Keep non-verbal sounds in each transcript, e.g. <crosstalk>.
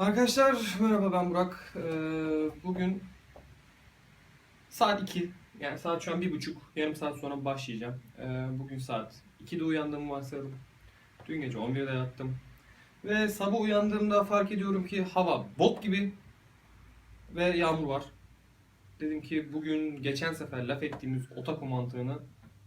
Arkadaşlar merhaba ben Burak. Ee, bugün saat 2 yani saat şu an bir buçuk yarım saat sonra başlayacağım. Ee, bugün saat 2'de uyandığımı varsayalım. Dün gece 11'de yattım. Ve sabah uyandığımda fark ediyorum ki hava bok gibi ve yağmur var. Dedim ki bugün geçen sefer laf ettiğimiz otaku mantığını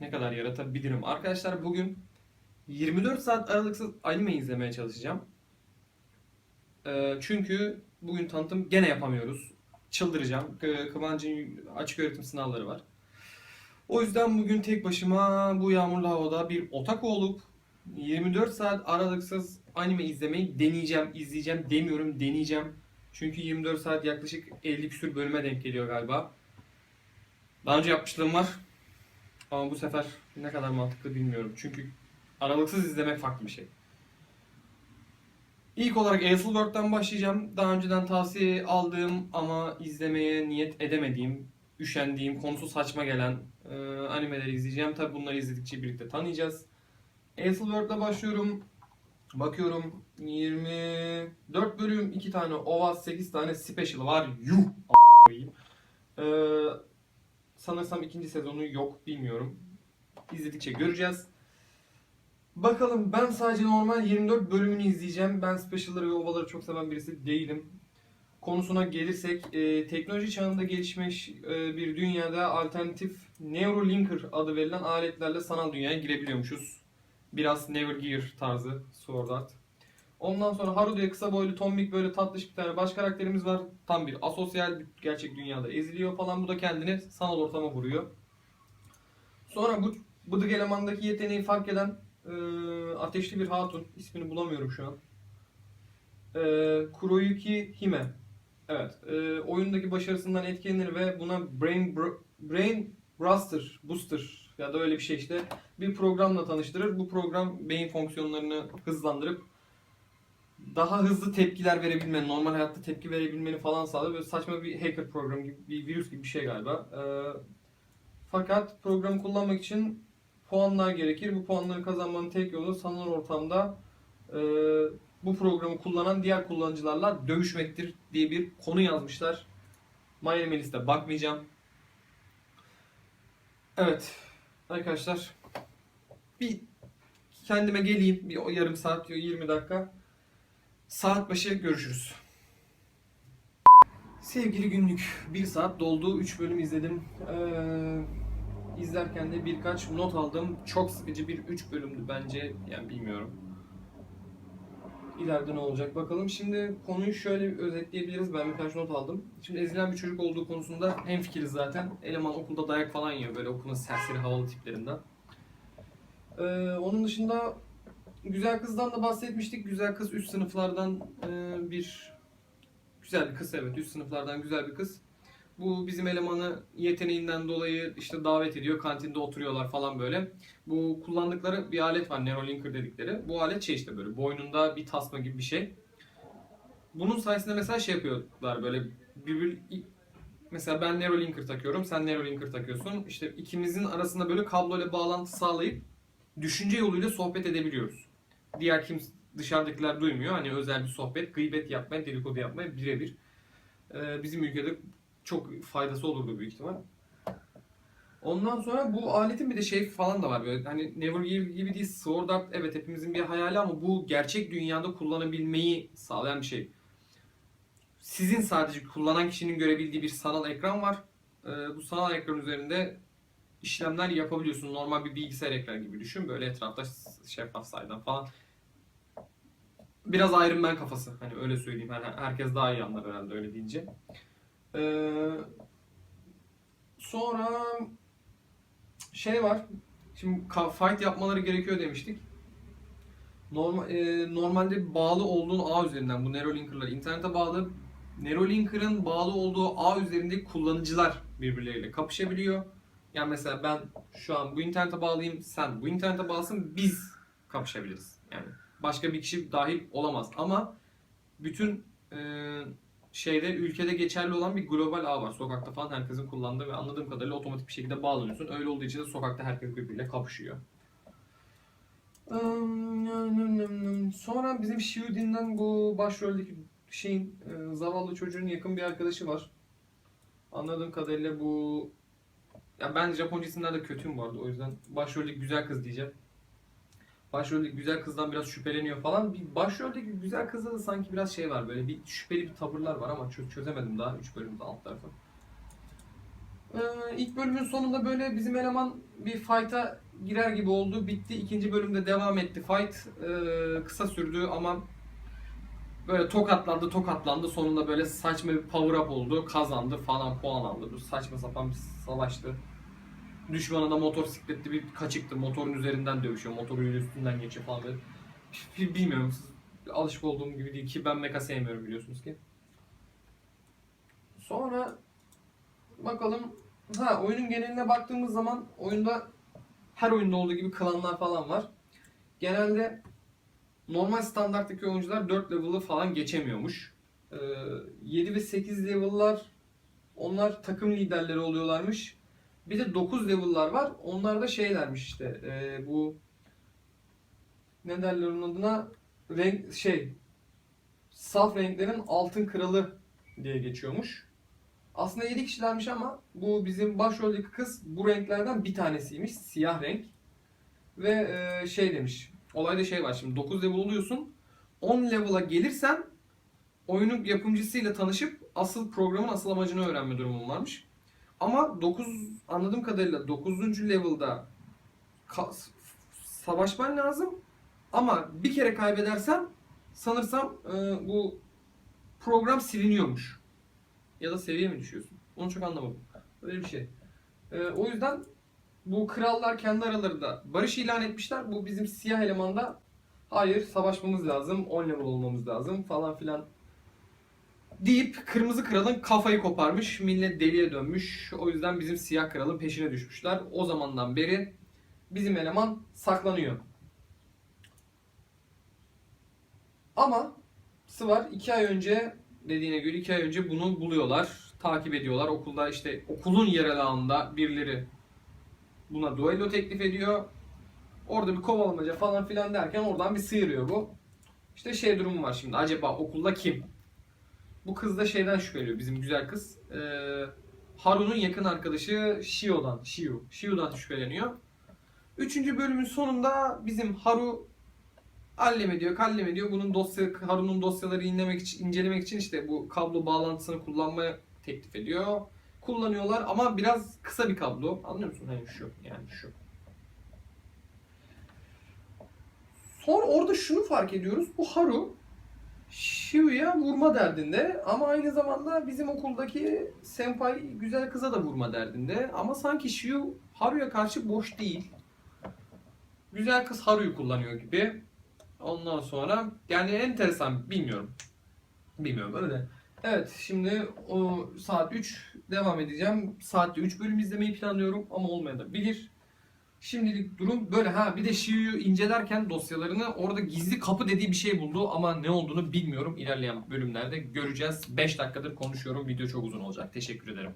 ne kadar yaratabilirim. Arkadaşlar bugün 24 saat aralıksız anime izlemeye çalışacağım. Ee, çünkü bugün tanıtım gene yapamıyoruz. Çıldıracağım. Kıvancı'nın açık öğretim sınavları var. O yüzden bugün tek başıma bu yağmurlu havada bir otaku olup 24 saat aralıksız anime izlemeyi deneyeceğim. İzleyeceğim demiyorum deneyeceğim. Çünkü 24 saat yaklaşık 50 küsür bölüme denk geliyor galiba. Daha önce yapmışlığım var. Ama bu sefer ne kadar mantıklı bilmiyorum. Çünkü aralıksız izlemek farklı bir şey. İlk olarak Aethelworld'dan başlayacağım. Daha önceden tavsiye aldığım ama izlemeye niyet edemediğim, üşendiğim, konusu saçma gelen e, animeleri izleyeceğim. Tabi bunları izledikçe birlikte tanıyacağız. Aethelworld'la başlıyorum. Bakıyorum 24 bölüm, 2 tane OVA, 8 tane special var. Yuh! Ee, sanırsam ikinci sezonu yok bilmiyorum. İzledikçe göreceğiz. Bakalım ben sadece normal 24 bölümünü izleyeceğim. Ben special'ları ve ovaları çok seven birisi değilim. Konusuna gelirsek e, teknoloji çağında gelişmiş e, bir dünyada alternatif Neurolinker adı verilen aletlerle sanal dünyaya girebiliyormuşuz. Biraz Nevergear tarzı Sword Art. Ondan sonra Harude'ye kısa boylu tombik böyle tatlış bir tane baş karakterimiz var. Tam bir asosyal gerçek dünyada eziliyor falan. Bu da kendini sanal ortama vuruyor. Sonra bu bıdık elemandaki yeteneği fark eden e, ateşli bir hatun. ismini bulamıyorum şu an. E, Kuroyuki Hime. Evet. E, oyundaki başarısından etkilenir ve buna Brain Bro- Brain Buster, Booster ya da öyle bir şey işte bir programla tanıştırır. Bu program beyin fonksiyonlarını hızlandırıp daha hızlı tepkiler verebilmeni, normal hayatta tepki verebilmeni falan sağlar. Böyle saçma bir hacker program gibi, bir virüs gibi bir şey galiba. E, fakat programı kullanmak için puanlar gerekir. Bu puanları kazanmanın tek yolu sanal ortamda e, bu programı kullanan diğer kullanıcılarla dövüşmektir diye bir konu yazmışlar. Anime List'e bakmayacağım. Evet arkadaşlar bir kendime geleyim bir o yarım saat 20 dakika saat başı görüşürüz. Sevgili günlük bir saat doldu 3 bölüm izledim. Ee, izlerken de birkaç not aldım. Çok sıkıcı bir 3 bölümdü bence. Yani bilmiyorum. İleride ne olacak bakalım. Şimdi konuyu şöyle bir özetleyebiliriz. Ben birkaç not aldım. Şimdi ezilen bir çocuk olduğu konusunda hemfikiriz zaten. Eleman okulda dayak falan yiyor böyle okulun serseri havalı tiplerinden. Ee, onun dışında güzel kızdan da bahsetmiştik. Güzel kız üst sınıflardan e, bir güzel bir kız evet üst sınıflardan güzel bir kız. Bu bizim elemanı yeteneğinden dolayı işte davet ediyor. Kantinde oturuyorlar falan böyle. Bu kullandıkları bir alet var. Neurolinker dedikleri. Bu alet şey işte böyle boynunda bir tasma gibi bir şey. Bunun sayesinde mesela şey yapıyorlar böyle bir, mesela ben Neurolinker takıyorum. Sen Neurolinker takıyorsun. İşte ikimizin arasında böyle kabloyla bağlantı sağlayıp düşünce yoluyla sohbet edebiliyoruz. Diğer kim dışarıdakiler duymuyor. Hani özel bir sohbet, gıybet yapmaya, dedikodu yapmaya birebir. Ee, bizim ülkede çok faydası olurdu büyük ihtimal. Ondan sonra bu aletin bir de şey falan da var böyle hani Never Give gibi değil Sword Art evet hepimizin bir hayali ama bu gerçek dünyada kullanabilmeyi sağlayan bir şey. Sizin sadece kullanan kişinin görebildiği bir sanal ekran var. Ee, bu sanal ekran üzerinde işlemler yapabiliyorsun. Normal bir bilgisayar ekranı gibi düşün. Böyle etrafta şeffaf saydan falan. Biraz Iron Man kafası. Hani öyle söyleyeyim. Hani herkes daha iyi anlar herhalde öyle deyince. Ee, sonra şey var. Şimdi fight yapmaları gerekiyor demiştik. Normal, e, normalde bağlı olduğun ağ üzerinden bu Neurolinker'lar internete bağlı. Neurolinker'ın bağlı olduğu ağ üzerindeki kullanıcılar birbirleriyle kapışabiliyor. Yani mesela ben şu an bu internete bağlıyım, sen bu internete bağlısın, biz kapışabiliriz. Yani başka bir kişi dahil olamaz. Ama bütün e, şeyde ülkede geçerli olan bir global ağ var. Sokakta falan herkesin kullandığı ve anladığım kadarıyla otomatik bir şekilde bağlanıyorsun. Öyle olduğu için de sokakta herkes birbiriyle kapışıyor. Sonra bizim Shiudin'den bu başroldeki şeyin e, zavallı çocuğun yakın bir arkadaşı var. Anladığım kadarıyla bu ya ben Japonca isimlerde kötüyüm bu arada o yüzden başroldeki güzel kız diyeceğim. Başroldeki güzel kızdan biraz şüpheleniyor falan. Bir başroldeki güzel kızda da sanki biraz şey var böyle bir şüpheli bir tavırlar var ama çö- çözemedim daha 3 bölümde alt tarafı. Ee, ilk bölümün sonunda böyle bizim eleman bir fight'a girer gibi oldu. Bitti. İkinci bölümde devam etti. Fight ee, kısa sürdü ama böyle tokatlandı tokatlandı. Sonunda böyle saçma bir power up oldu. Kazandı falan puan aldı. Bu saçma sapan bir savaştı. Düşmanına motosikletli bir kaçıktı. Motorun üzerinden dövüşüyor. Motorun üstünden geçiyor falan böyle. Bi- Bilmiyorum. Alışık olduğum gibi değil ki ben mecha sevmiyorum biliyorsunuz ki. Sonra bakalım ha oyunun geneline baktığımız zaman oyunda her oyunda olduğu gibi klanlar falan var. Genelde normal standarttaki oyuncular 4 level'ı falan geçemiyormuş. Ee, 7 ve 8 level'lar onlar takım liderleri oluyorlarmış. Bir de 9 level'lar var. Onlar da şeylermiş işte ee, bu ne derler onun adına renk şey saf renklerin altın kralı diye geçiyormuş. Aslında 7 kişilermiş ama bu bizim başroldeki kız bu renklerden bir tanesiymiş. Siyah renk. Ve e, şey demiş. Olayda şey var şimdi 9 level oluyorsun. 10 level'a gelirsen oyunun yapımcısıyla tanışıp asıl programın asıl amacını öğrenme durumun varmış. Ama 9 anladığım kadarıyla 9. level'da savaşman lazım. Ama bir kere kaybedersen sanırsam e, bu program siliniyormuş. Ya da seviye mi düşüyorsun? Onu çok anlamadım. Öyle bir şey. E, o yüzden bu krallar kendi aralarında barış ilan etmişler. Bu bizim siyah elemanda hayır savaşmamız lazım, 10 level olmamız lazım falan filan deyip kırmızı kralın kafayı koparmış. Millet deliye dönmüş. O yüzden bizim siyah kralın peşine düşmüşler. O zamandan beri bizim eleman saklanıyor. Ama var iki ay önce dediğine göre iki ay önce bunu buluyorlar. Takip ediyorlar. Okulda işte okulun yerel ağında birileri buna duello teklif ediyor. Orada bir kovalamaca falan filan derken oradan bir sıyırıyor bu. İşte şey durumu var şimdi. Acaba okulda kim? Bu kız da şeyden şüpheliyor. Bizim güzel kız. Ee, Haru'nun yakın arkadaşı Shio'dan. Shio. Shio'dan şüpheleniyor. Üçüncü bölümün sonunda bizim Haru allem ediyor, kallem ediyor. Bunun dosya, Haru'nun dosyaları inlemek için, incelemek için işte bu kablo bağlantısını kullanmaya teklif ediyor. Kullanıyorlar ama biraz kısa bir kablo. Anlıyor musun? Hani şu. Yani şu. Sonra orada şunu fark ediyoruz. Bu Haru Shio'ya vurma derdinde ama aynı zamanda bizim okuldaki senpai güzel kıza da vurma derdinde. Ama sanki Shio Haru'ya karşı boş değil. Güzel kız Haru'yu kullanıyor gibi. Ondan sonra yani enteresan bilmiyorum. Bilmiyorum öyle. Evet şimdi o saat 3 devam edeceğim. Saatte 3 bölüm izlemeyi planlıyorum ama olmayabilir. Şimdilik durum böyle. Ha bir de Shio'yu incelerken dosyalarını orada gizli kapı dediği bir şey buldu ama ne olduğunu bilmiyorum. İlerleyen bölümlerde göreceğiz. 5 dakikadır konuşuyorum. Video çok uzun olacak. Teşekkür ederim.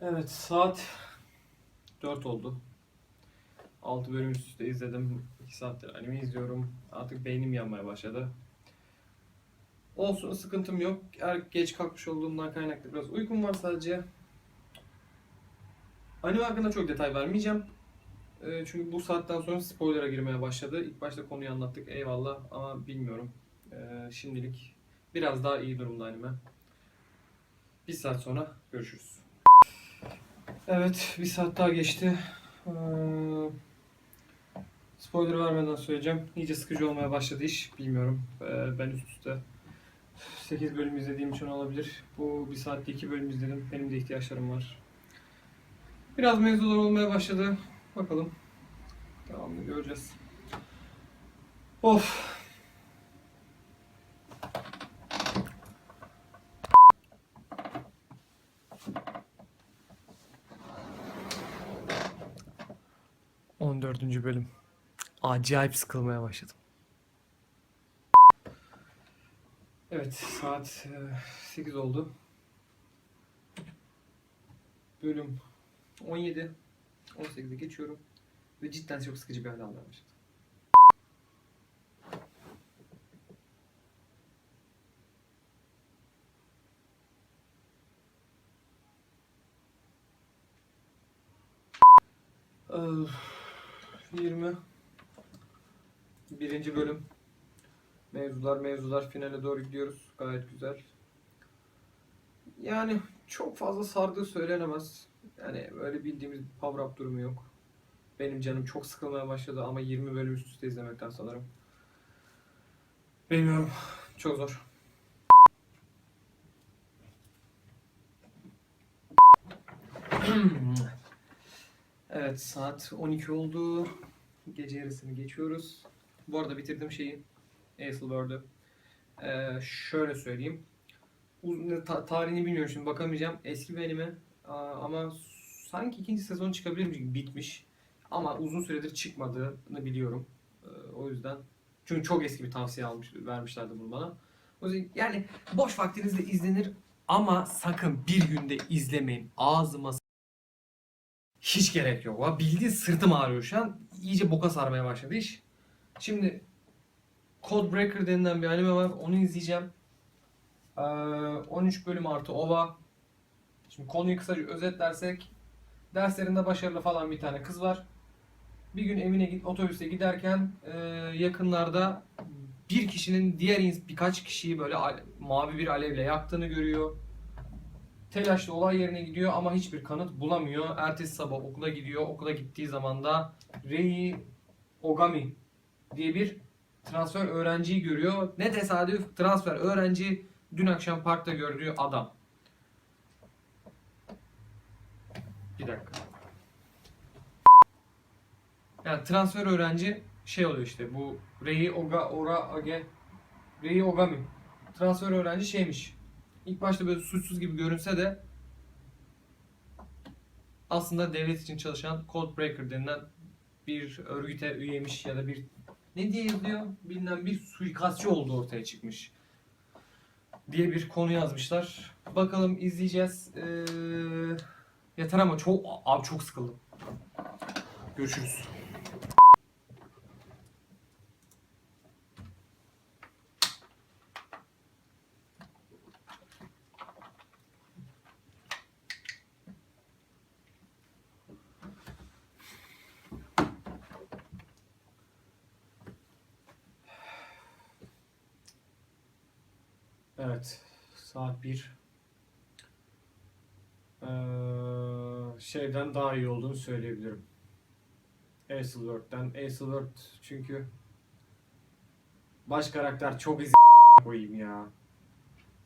Evet saat 4 oldu. 6 bölüm üst üste izledim. 2 saattir anime izliyorum. Artık beynim yanmaya başladı. Olsun sıkıntım yok. Er geç kalkmış olduğumdan kaynaklı biraz uykum var sadece. Anime hakkında çok detay vermeyeceğim. Ee, çünkü bu saatten sonra spoiler'a girmeye başladı. İlk başta konuyu anlattık eyvallah ama bilmiyorum. Ee, şimdilik biraz daha iyi durumda anime. Bir saat sonra görüşürüz. Evet bir saat daha geçti. Ee, spoiler vermeden söyleyeceğim. İyice sıkıcı olmaya başladı iş. Bilmiyorum. Ee, ben üst üste 8 bölüm izlediğim için olabilir. Bu bir saatte 2 bölüm izledim. Benim de ihtiyaçlarım var. Biraz mevzular olmaya başladı. Bakalım. Devamını göreceğiz. Of. On dördüncü bölüm. Acayip sıkılmaya başladım. Evet, saat e, 8 oldu. Bölüm 17, 18'e geçiyorum. Ve cidden çok sıkıcı bir hale almaya başladı. Öf. 20 birinci bölüm mevzular mevzular finale doğru gidiyoruz gayet güzel yani çok fazla sardığı söylenemez yani öyle bildiğimiz power up durumu yok. Benim canım çok sıkılmaya başladı ama 20 bölüm üst üste izlemekten sanırım. Bilmiyorum. Çok zor. <clears throat> Evet saat 12 oldu. Gece yarısını geçiyoruz. Bu arada bitirdim şeyi. Aethelword'u. Ee, şöyle söyleyeyim. Uzun, ta- tarihini bilmiyorum şimdi bakamayacağım. Eski bir anime. Ama sanki ikinci sezon çıkabilirmiş gibi bitmiş. Ama uzun süredir çıkmadığını biliyorum. Ee, o yüzden. Çünkü çok eski bir tavsiye almış, vermişlerdi bunu bana. O yüzden yani boş vaktinizde izlenir ama sakın bir günde izlemeyin. Ağzıma hiç gerek yok. Ha, Bildiğin sırtım ağrıyor şu an. İyice boka sarmaya başladı iş. Şimdi Codebreaker denilen bir anime var. Onu izleyeceğim. Ee, 13 bölüm artı OVA. Şimdi konuyu kısaca özetlersek derslerinde başarılı falan bir tane kız var. Bir gün evine git otobüste giderken e, yakınlarda bir kişinin diğer birkaç kişiyi böyle mavi bir alevle yaktığını görüyor. Telaşlı olay yerine gidiyor ama hiçbir kanıt bulamıyor. Ertesi sabah okula gidiyor. Okula gittiği zaman da Rei Ogami diye bir transfer öğrenciyi görüyor. Ne tesadüf transfer öğrenci dün akşam parkta gördüğü adam. Bir dakika. Yani transfer öğrenci şey oluyor işte bu Rei Oga Ora Age Rei Ogami. Transfer öğrenci şeymiş. İlk başta böyle suçsuz gibi görünse de aslında devlet için çalışan Codebreaker denilen bir örgüte üyeymiş ya da bir ne diye yazıyor? Bilinen bir suikastçı olduğu ortaya çıkmış. Diye bir konu yazmışlar. Bakalım izleyeceğiz. Ee, yeter ama çok abi çok sıkıldım. Görüşürüz. Evet. Saat 1. şeyden daha iyi olduğunu söyleyebilirim. Aethelword'den. Aethelword çünkü baş karakter çok ezik koyayım ya.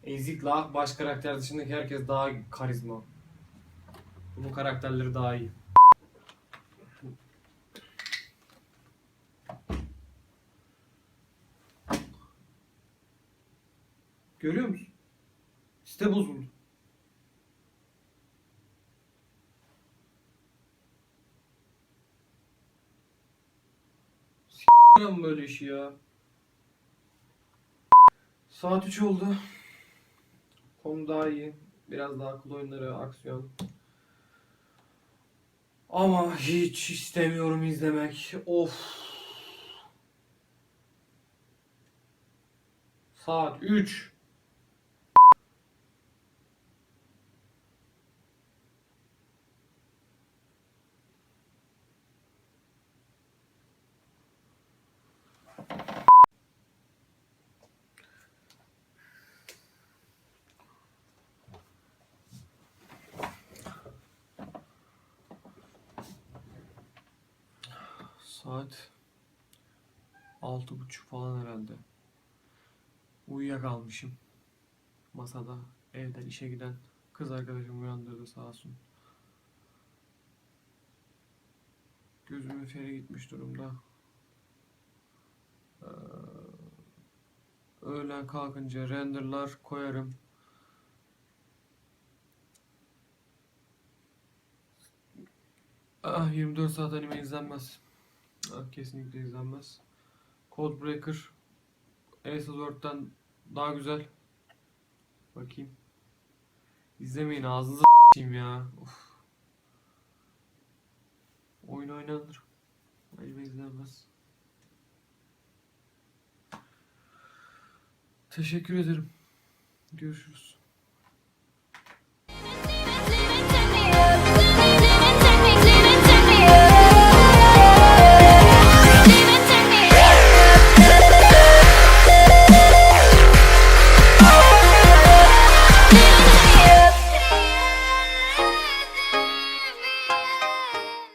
Ezik la baş karakter dışındaki herkes daha karizma. Bunun karakterleri daha iyi. Görüyor musun? Site bozuldu. S**erim böyle işi ya. Saat 3 oldu. Konu daha iyi. Biraz daha akıl oyunları, aksiyon. Ama hiç istemiyorum izlemek. Of. Saat 3. Saat altı buçuk falan herhalde. Uyuyakalmışım. Masada evden işe giden kız arkadaşım uyandırdı sağ olsun. Gözümün feri gitmiş durumda. Ee, öğlen kalkınca renderlar koyarım. Ah 24 saat anime izlenmez. Kesinlikle izlenmez. Codebreaker Aethelword'dan daha güzel. Bakayım. İzlemeyin ağzınıza s**eyim ya. Of. Oyun oynanır. Anime izlenmez. Teşekkür ederim. Görüşürüz.